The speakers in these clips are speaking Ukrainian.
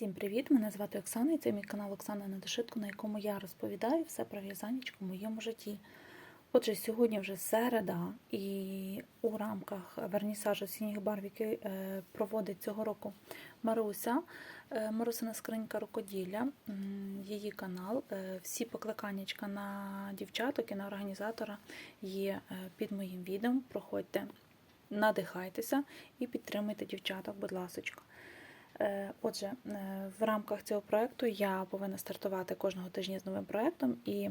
Всім привіт! Мене звати Оксана і це мій канал Оксана Недошитко, на якому я розповідаю все про в'язанечко в моєму житті. Отже, сьогодні вже середа, і у рамках вернісажу синіх барв, який е, проводить цього року Маруся, е, Марусина скринька рукоділля, її канал. Е, Всі покликаннячка на дівчаток і на організатора є під моїм відео. Проходьте, надихайтеся і підтримуйте дівчаток, будь ласочка. Е, Отже, е, в рамках цього проєкту я повинна стартувати кожного тижня з новим проєктом, і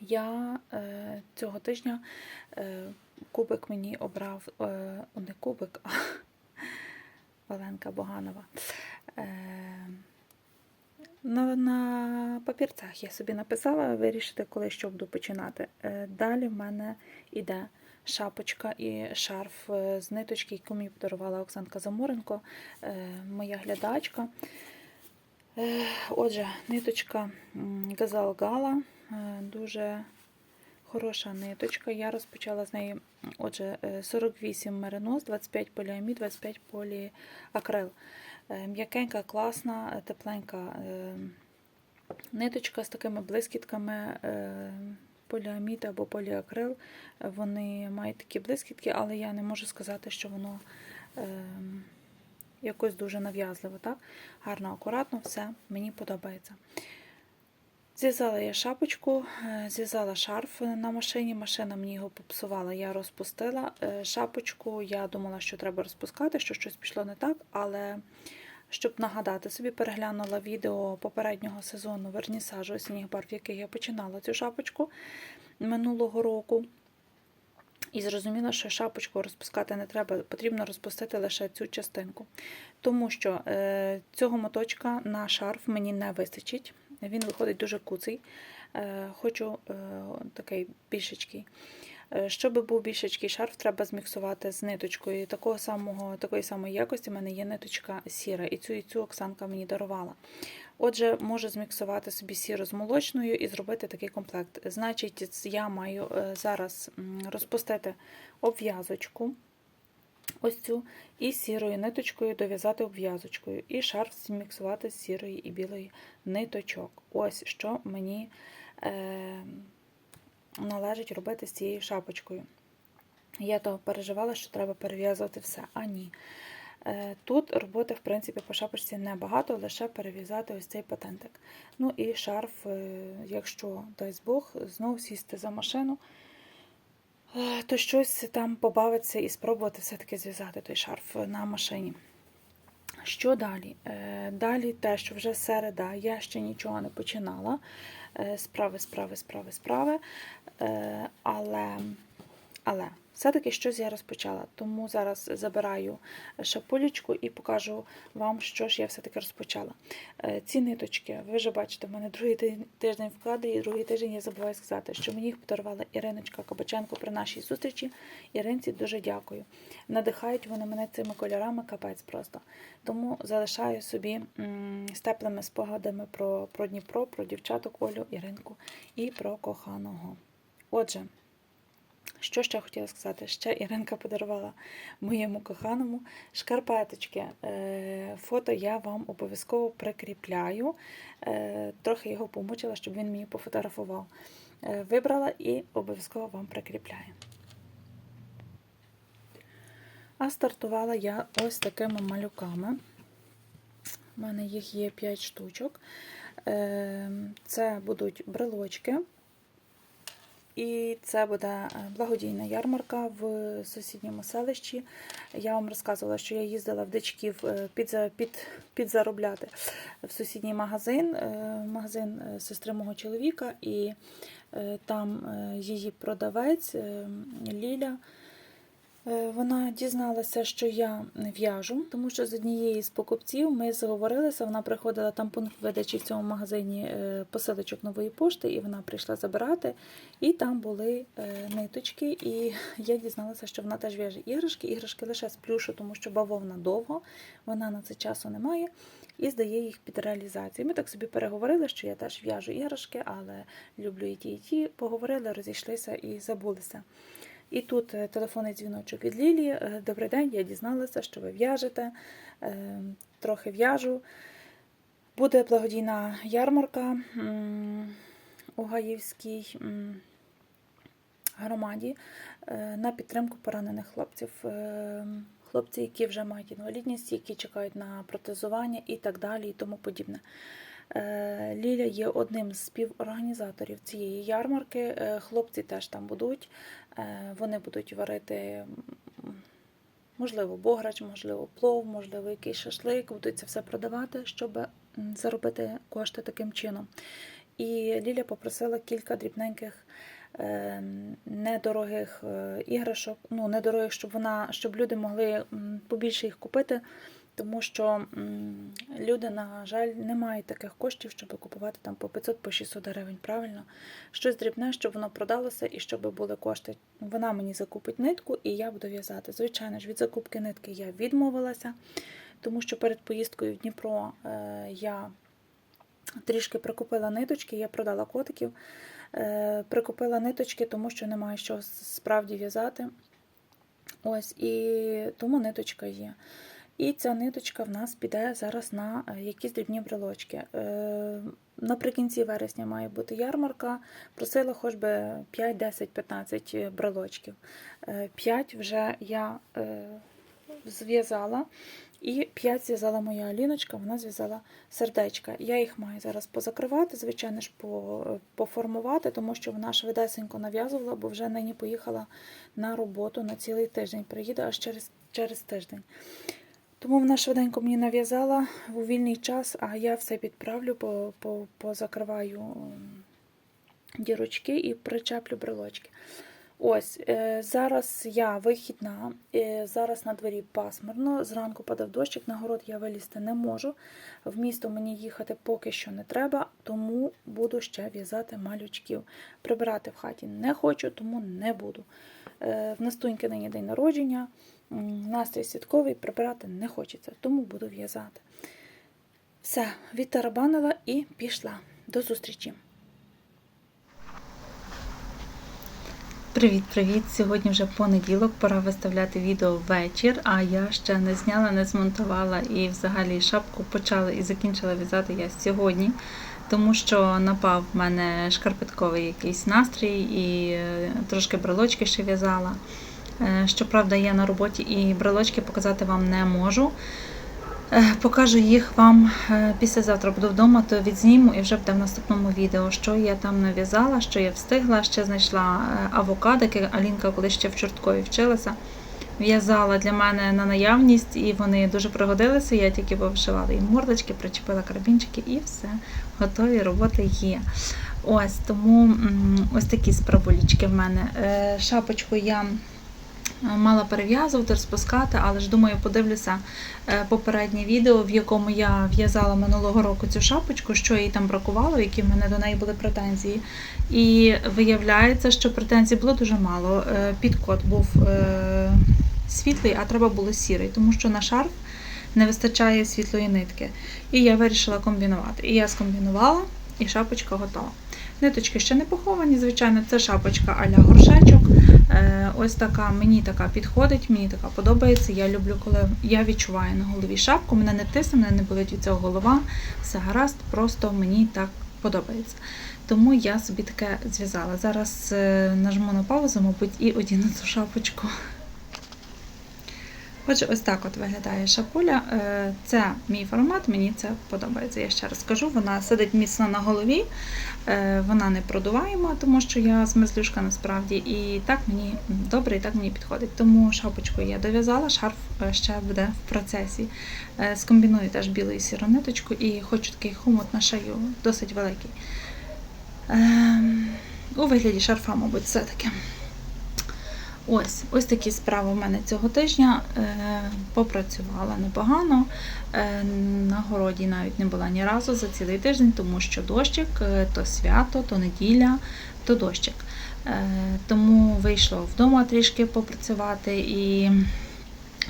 я е, цього тижня кубик мені обрав не кубик, а Оленка Боганова. На, на папірцях я собі написала вирішити, коли що буду починати. Далі в мене йде шапочка і шарф е, з ниточки, яку мені подарувала Оксанка Заморенко, е, моя глядачка. Е, Отже, ниточка Газал Гала, дуже хороша ниточка. Я розпочала з неї отже, е, 48 меринос, 25 поліамід, 25 поліакрил. М'якенька, класна, тепленька ниточка з такими блискітками. Поліамід або поліакрил. Вони мають такі блискітки, але я не можу сказати, що воно е, якось дуже нав'язливо. Так? Гарно, акуратно, все мені подобається. Зв'язала я шапочку, е, зв'язала шарф на машині, машина мені його попсувала, я розпустила. Е, Шапочку я думала, що треба розпускати, що щось пішло не так, але щоб нагадати собі, переглянула відео попереднього сезону вернісажу осінніх барв, який я починала цю шапочку минулого року. І зрозуміла, що шапочку розпускати не треба, потрібно розпустити лише цю частинку. Тому що е, цього моточка на шарф мені не вистачить. Він виходить дуже куций. Е, хочу е, такий більшечкий. Е, Щоб був більшечкий шарф, треба зміксувати з ниточкою. Такого самого, такої самої якості в мене є ниточка сіра, і цю і цю Оксанка мені дарувала. Отже, можу зміксувати собі сіру з молочною і зробити такий комплект. Значить, я маю е, зараз розпустити обв'язочку, ось цю, і сірою ниточкою дов'язати обв'язочкою, і шарф зміксувати з сірої і білої ниточок. Ось що мені е, належить робити з цією шапочкою. Я то переживала, що треба перев'язувати все, а ні. Е, Тут роботи, в принципі, по шапочці небагато, лише перев'язати ось цей патентик. Ну і шарф, е, якщо дасть Бог, знову сісти за машину, е, то щось там побавитися і спробувати все-таки зв'язати той шарф на машині. Що далі? Е, Далі те, що вже середа, я ще нічого не починала. Е, Справи, справи, справи, справи. Е, Але, але все-таки щось я розпочала. Тому зараз забираю шапулечку і покажу вам, що ж я все-таки розпочала. Е, Ці ниточки, ви вже бачите, в мене другий тиждень вкладу, і другий тиждень я забуваю сказати, що мені їх подарувала Іриночка Кабаченко при нашій зустрічі. Іринці дуже дякую. Надихають вони мене цими кольорами, капець просто. Тому залишаю собі з теплими спогадами про, про Дніпро, про дівчаток Олю, Іринку і про коханого. Отже, що ще хотіла сказати? Ще Іринка подарувала моєму коханому шкарпеточки. Е, Фото я вам обов'язково прикріпляю. Е, Трохи його помучила, щоб він мені пофотографував. Е, Вибрала і обов'язково вам прикріпляю. А стартувала я ось такими малюками. У мене їх є 5 штучок. Це будуть брелочки. І це буде е, благодійна ярмарка в сусідньому селищі. Я вам розказувала, що я їздила в дичків е, під, під, підзаробляти в сусідній магазин, е, магазин сестри мого чоловіка, і там її продавець Ліля. Е, Вона дізналася, що я в'яжу, тому що з однієї з покупців ми зговорилися. Вона приходила там пункт видачі в цьому магазині е, посилочок нової пошти, і вона прийшла забирати. І там були е, ниточки. І я дізналася, що вона теж в'яже іграшки. Іграшки лише з плюшу, тому що бавовна довго, вона на це часу не має. І здає їх під реалізацію. Ми так собі переговорили, що я теж в'яжу іграшки, але люблю і ті, і ті. Поговорили, розійшлися і забулися. І тут е, телефонний дзвіночок від Лілії. Е, Добрий день, я дізналася, що ви в'яжете. Е, Трохи в'яжу. Буде благодійна ярмарка у Гаївській громаді на підтримку поранених хлопців. Хлопці, які вже мають інвалідність, які чекають на протезування і так далі, і тому подібне. Е, Ліля є одним з співорганізаторів цієї ярмарки. Е, Хлопці теж там будуть. Е, Вони будуть варити, можливо, бограч, можливо, плов, можливо, якийсь шашлик. Будуть це все продавати, щоб заробити кошти таким чином. І Ліля попросила кілька дрібненьких. Недорогих іграшок, ну недорогих, щоб вона, щоб люди могли побільше їх купити, тому що люди, на жаль, не мають таких коштів, щоб купувати там по 500 по 600 гривень. Правильно, щось дрібне, щоб воно продалося і щоб були кошти. Вона мені закупить нитку, і я буду в'язати. Звичайно ж, від закупки нитки я відмовилася, тому що перед поїздкою в Дніпро е, я трішки прикупила ниточки, я продала котиків. Е, Прикупила ниточки, тому що немає що справді в'язати. Ось, і тому ниточка є. І ця ниточка в нас піде зараз на е, якісь дрібні брелочки. Е, Наприкінці вересня має бути ярмарка. Просила хоч би 5, 10, 15 брелочків. 5 вже я е, зв'язала. І 5 зв'язала моя Аліночка, вона зв'язала сердечка. Я їх маю зараз позакривати, звичайно ж, поформувати, тому що вона швидесенько нав'язувала, бо вже нині поїхала на роботу на цілий тиждень. Приїде аж через, через тиждень. Тому вона швиденько мені нав'язала у вільний час, а я все підправлю, по- по- позакриваю дірочки і причеплю брелочки. Ось, е, зараз я вихідна, е, зараз на дворі пасмурно, зранку падав дощик, на город я вилізти не можу. В місто мені їхати поки що не треба, тому буду ще в'язати малючків. Прибирати в хаті не хочу, тому не буду. Е, В Настуньки нині день народження, настрій святковий, прибирати не хочеться, тому буду в'язати. Все, відтарабанила і пішла. До зустрічі! Привіт-привіт! Сьогодні вже понеділок, пора виставляти відео вечір, а я ще не зняла, не змонтувала і взагалі шапку почала і закінчила в'язати я сьогодні, тому що напав в мене шкарпетковий якийсь настрій і е, трошки брелочки ще в'язала. Е, Щоправда, я на роботі і брелочки показати вам не можу. Е, Покажу їх вам е, післязавтра буду вдома, то відзніму і вже буде в наступному відео, що я там нав'язала, що я встигла. Ще знайшла авокадики. Алінка, коли ще в Чорткові вчилася, в'язала для мене на наявність, і вони дуже пригодилися. Я тільки повишивала їм мордочки, причепила карабінчики і все, готові роботи є. Ось тому ось такі справулічки в мене. Шапочку я мала перев'язувати, розпускати, але ж думаю, подивлюся е, попереднє відео, в якому я в'язала минулого року цю шапочку, що їй там бракувало, які в мене до неї були претензії. І виявляється, що претензій було дуже мало. Е, Підкот був е, світлий, а треба було сірий, тому що на шарф не вистачає світлої нитки. І я вирішила комбінувати. І я скомбінувала, і шапочка готова. Ниточки ще не поховані, звичайно, це шапочка а-ля горшечок. Е, Ось така, мені така підходить, мені така подобається. Я люблю, коли я відчуваю на голові шапку, мене не тисне, мене не болить від цього голова. Все гаразд, просто мені так подобається. Тому я собі таке зв'язала. Зараз е, нажму на паузу, мабуть, і одіну цю шапочку. Отже, ось так от виглядає шапуля. Е, Це мій формат, мені це подобається. Я ще раз скажу, вона сидить міцно на голові, е, вона не продуваєма, тому що я змерзлюшка насправді. І так мені добре, і так мені підходить. Тому шапочку я дов'язала, шарф е, ще буде в процесі. Скомбіную теж білу і сіру ниточку і хочу такий хомут на шию досить великий. Ем, У вигляді шарфа, мабуть, все-таки. Ось, ось такі справи в мене цього тижня. Е, попрацювала непогано. Е, на городі навіть не була ні разу за цілий тиждень, тому що дощик, е, то свято, то неділя, то дощик. Тому вийшло вдома трішки попрацювати і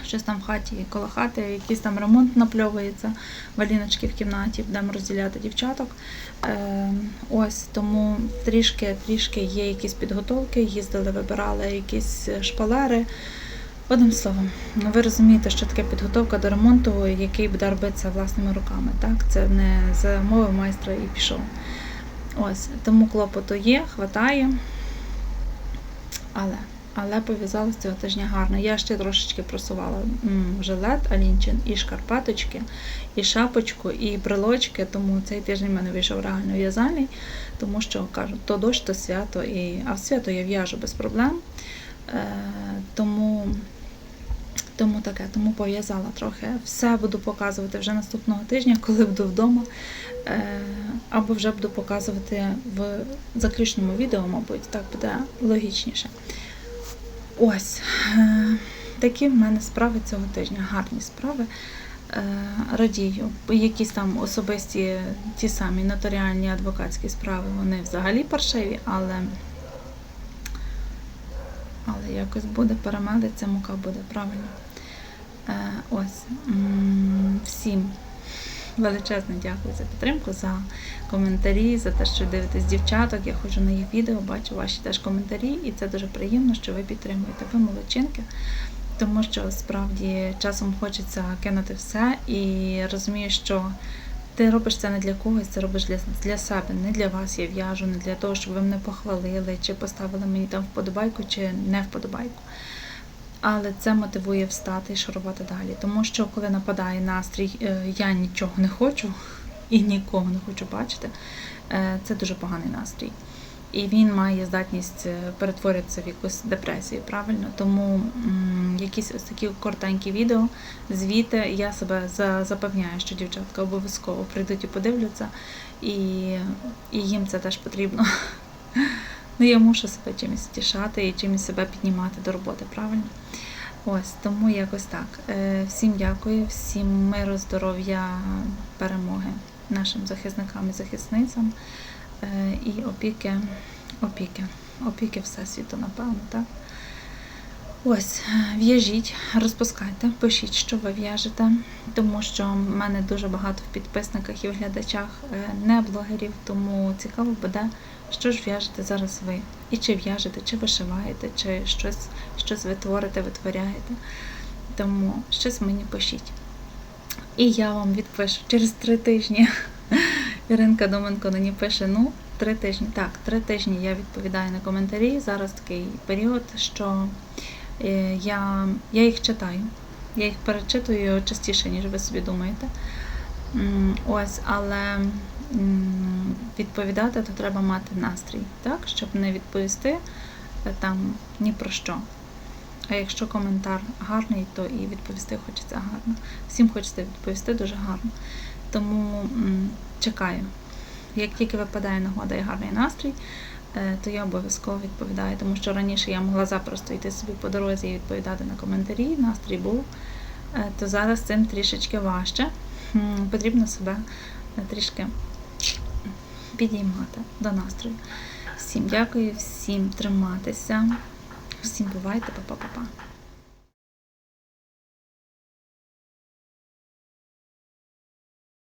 щось там в хаті коло хати, якийсь там ремонт напльовується, валіночки в кімнаті, будемо розділяти дівчаток. Е, ось тому трішки, трішки є якісь підготовки, їздили, вибирали якісь шпалери. Одним словом, ви розумієте, що таке підготовка до ремонту, який буде робитися власними руками. Так? Це не замовив майстра і пішов. Ось, тому клопоту є, хватає. Але, але пов'язалось цього тижня гарно. Я ще трошечки просувала жилет, алінчин, і шкарпеточки, і шапочку, і брелочки, тому цей тиждень в мене вийшов реально в'язальний, тому що кажу, то дощ, то свято, і... а в свято я в'яжу без проблем. Е, тому, тому таке, тому пов'язала трохи. Все буду показувати вже наступного тижня, коли буду вдома. Е, або вже буду показувати в заключному відео, мабуть, так буде логічніше. Ось е, такі в мене справи цього тижня, гарні справи. Е, Радію. Якісь там особисті ті самі нотаріальні адвокатські справи, вони взагалі паршиві, але, але якось буде перемелиться, мука буде правильно. Е, Ось всім величезне дякую за підтримку, за коментарі, за те, що дивитесь дівчаток. Я ходжу на їх відео, бачу ваші теж коментарі, і це дуже приємно, що ви підтримуєте. Ви молодчинки, тому що справді часом хочеться кинути все і розумію, що ти робиш це не для когось, це робиш для, для себе, не для вас я в'яжу, не для того, щоб ви мене похвалили, чи поставили мені там вподобайку, чи не вподобайку. Але це мотивує встати і шарувати далі. Тому що коли нападає настрій, е, я нічого не хочу і нікого не хочу бачити, е, це дуже поганий настрій. І він має здатність е, перетворитися в якусь депресію, правильно? Тому якісь ось такі коротенькі відео, звіти, я себе за- запевняю, що дівчатка обов'язково прийдуть і подивляться, і, і їм це теж потрібно. Ну, я мушу себе чимось тішати і чимось себе піднімати до роботи, правильно? Ось, тому якось так. Е, Всім дякую, всім миру, здоров'я, перемоги нашим захисникам і захисницям е, і опіки, опіки, опіки Всесвіту, напевно, так? Ось, в'яжіть, розпускайте, пишіть, що ви в'яжете, тому що в мене дуже багато в підписниках і в глядачах е, не блогерів, тому цікаво буде, що ж в'яжете зараз ви. І чи в'яжете, чи вишиваєте, чи щось, щось ви витворяєте. Тому щось мені пишіть. І я вам відпишу через три тижні. Іринка Доменко мені пише: ну, три тижні. Так, три тижні я відповідаю на коментарі. Зараз такий період, що е, я, я їх читаю. Я їх перечитую частіше, ніж ви собі думаєте. Ось, але відповідати то треба мати настрій, так? щоб не відповісти е, там ні про що. А якщо коментар гарний, то і відповісти хочеться гарно. Всім хочеться відповісти дуже гарно. Тому чекаю. Як тільки випадає нагода і гарний настрій, е, то я обов'язково відповідаю, тому що раніше я могла запросто йти собі по дорозі і відповідати на коментарі, настрій був, Е, то зараз цим трішечки важче. Потрібно себе трішки підіймати до настрою. Всім дякую, всім триматися, всім бувайте, па-па-па-па.